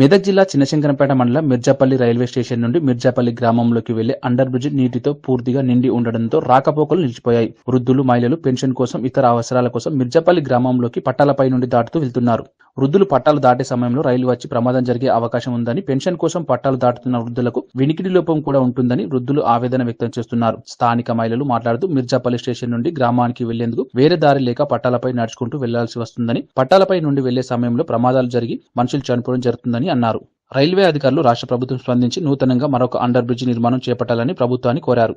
మెదక్ జిల్లా చిన్నశంకరంపేట మండలం Mirzapalli railway station నుండి మిర్జాపల్లి గ్రామంలోకి వెళ్ళే అండర్ బ్రిడ్జ్ నీటితో పూర్తిగా నిండి ఉండడంతో రాకపోకలు నిలిచిపోయాయి. వృద్ధులు మహిళలు పెన్షన్ కోసం ఇతర అవసరాల కోసం మిర్జాపల్లి గ్రామంలోకి పట్టాలపై నుండి దాటుతూ వెళ్తున్నారు. వృద్ధులు పట్టాలు దాటే సమయంలో రైలు వచ్చి ప్రమాదం జరిగే అవకాశం ఉందని పెన్షన్ కోసం పట్టాలు దాటుతున్న వృద్ధులకు వినికిడి లోపం కూడా ఉంటుందని వృద్ధులు ఆవేదన వ్యక్తం చేస్తున్నారు. స్థానిక మహిళలు మాట్లాడుతూ మిర్జాపల్లి స్టేషన్ నుండి గ్రామానికి వెళ్ళేందుకు వేరే దారి లేక పట్టాలపై నడుచుకుంటూ వెళ్ళాల్సి వస్తుందని పట్టాలపై నుండి వెళ్ళే సమయంలో ప్రమాదాలు జరిగి మనుషులు చనిపోవడం జరుగుతుందని అన్నారు. రైల్వే అధికారులు రాష్ట్ర ప్రభుత్వం స్పందించి నూతనంగా మరొక అండర్ బ్రిడ్జ్ నిర్మాణం చేపట్టాలని ప్రభుత్వాన్ని కోరారు.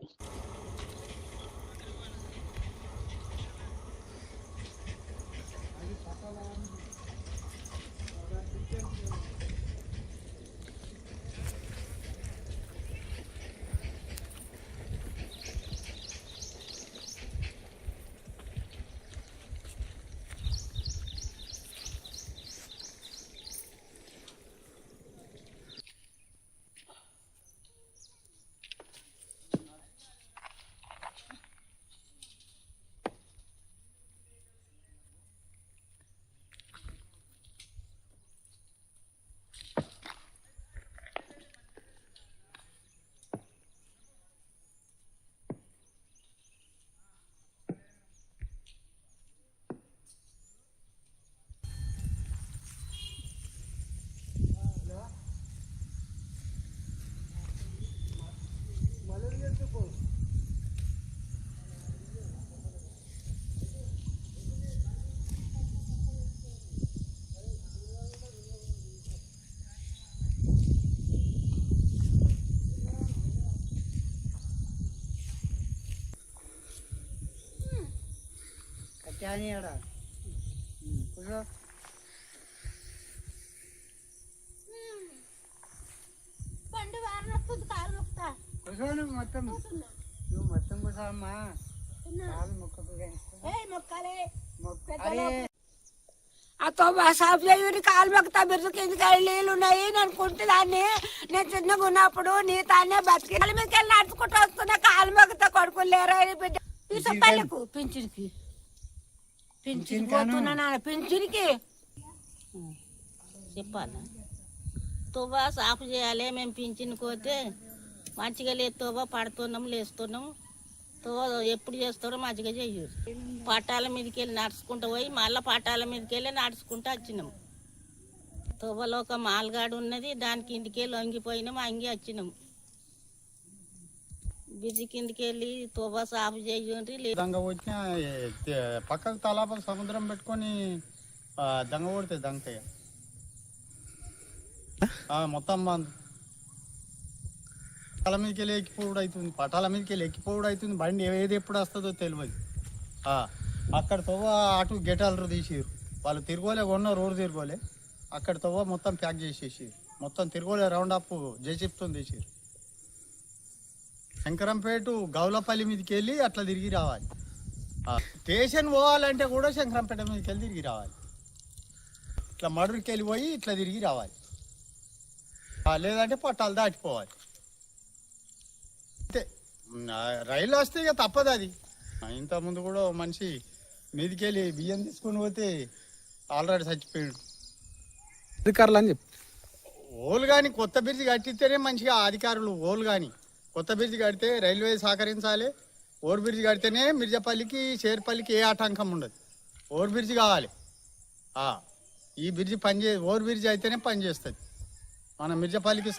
పండు కాలు కూర్చో నువ్వు మొత్తం నువ్వు మొత్తం కూర్చో అమ్మా కాలు మొక్కకు. ఏ మొక్కలే సాఫ్ చేయని కాలు మొక్తా బిర్రు కిందకి నీళ్ళు ఉన్నాయి నేను అనుకుంటే దాన్ని నేను చిన్నగా ఉన్నప్పుడు నీ తానే బతికి మీదకి వెళ్ళి నడుచుకుంటూ వస్తున్నా కాలు మొక్కుతా కొడుకులు లేరా అని బిడ్డ తీసుకెళ్ళకు పింఛన్కి పింఛన్ పోతున్నా నాన్న పింఛన్కి చెప్పాలా? తువ్వా సాఫ్ చేయాలి మేము పింఛన్ కోతే మంచిగా లేదు తువ్వా పడుతున్నాం లేస్తున్నాం. తువ్వ ఎప్పుడు చేస్తారో మంచిగా చెయ్యరు పట్టాల మీదకి వెళ్ళి నడుచుకుంటూ పోయి మళ్ళీ పట్టాల మీదకి వెళ్ళి నడుచుకుంటూ వచ్చినాం. తువ్వలో ఒక మాల్గాడు ఉన్నది దాని కిందికి వెళ్ళి వంగిపోయినాం అంగి వచ్చినాం. బిజి కిందకి వెళ్ళి తోబా సాఫ్ చేయండి దంగ వచ్చిన పక్కకు తలాప సముద్రం పెట్టుకొని దంగ కొడితే దంకయ్య మొత్తం బంద్. పటాల మీదకి వెళ్ళి ఎక్కిపోవడం అవుతుంది పటాల మీదకి వెళ్ళి ఎక్కిపోవడం అవుతుంది బండి ఏది ఎప్పుడు వస్తుందో తెలియదు. అక్కడ తవ్వ అటు గెటాలరు తీసిరు వాళ్ళు తిరగోలే కొన్న రోడ్డు తిరగోలే. అక్కడ తవ్వ మొత్తం ప్యాక్ చేసేసి మొత్తం తిరగోలే రౌండ్ అప్ జేసిప్తో తీసిరు శంకరంపేట గౌలపల్లి మీదకి వెళ్ళి అట్లా తిరిగి రావాలి. స్టేషన్ పోవాలంటే కూడా శంకరంపేట మీదకి వెళ్ళి తిరిగి రావాలి. ఇట్లా మడురికి వెళ్ళి పోయి ఇట్లా తిరిగి రావాలి. లేదంటే పట్టాలు దాటిపోవాలి. అంతే. రైలు వస్తే ఇక తప్పదు అది. ఆ, ఇంత ముందు కూడా మనిషి మీదకి వెళ్ళి బియ్యం తీసుకొని పోతే ఆల్రెడీ చచ్చిపోయాడు. అధికారులు అని చెప్పి. ఓలు కానీ కొత్త బ్రిడ్జ్ కట్టిస్తేనే మంచిగా అధికారులు ఓలు కానీ కొత్త బ్రిడ్జ్ కడితే రైల్వే సహకరించాలి. ఓవర్ బ్రిడ్జ్ కడితేనే మిర్జాపల్లికి షేర్పల్లికి ఏ ఆటంకం ఉండదు. ఓవర్ బ్రిడ్జ్ కావాలి. ఈ బ్రిడ్జ్ పనిచే ఓవర్ బ్రిడ్జ్ అయితేనే పనిచేస్తుంది మన మిర్జాపల్లికి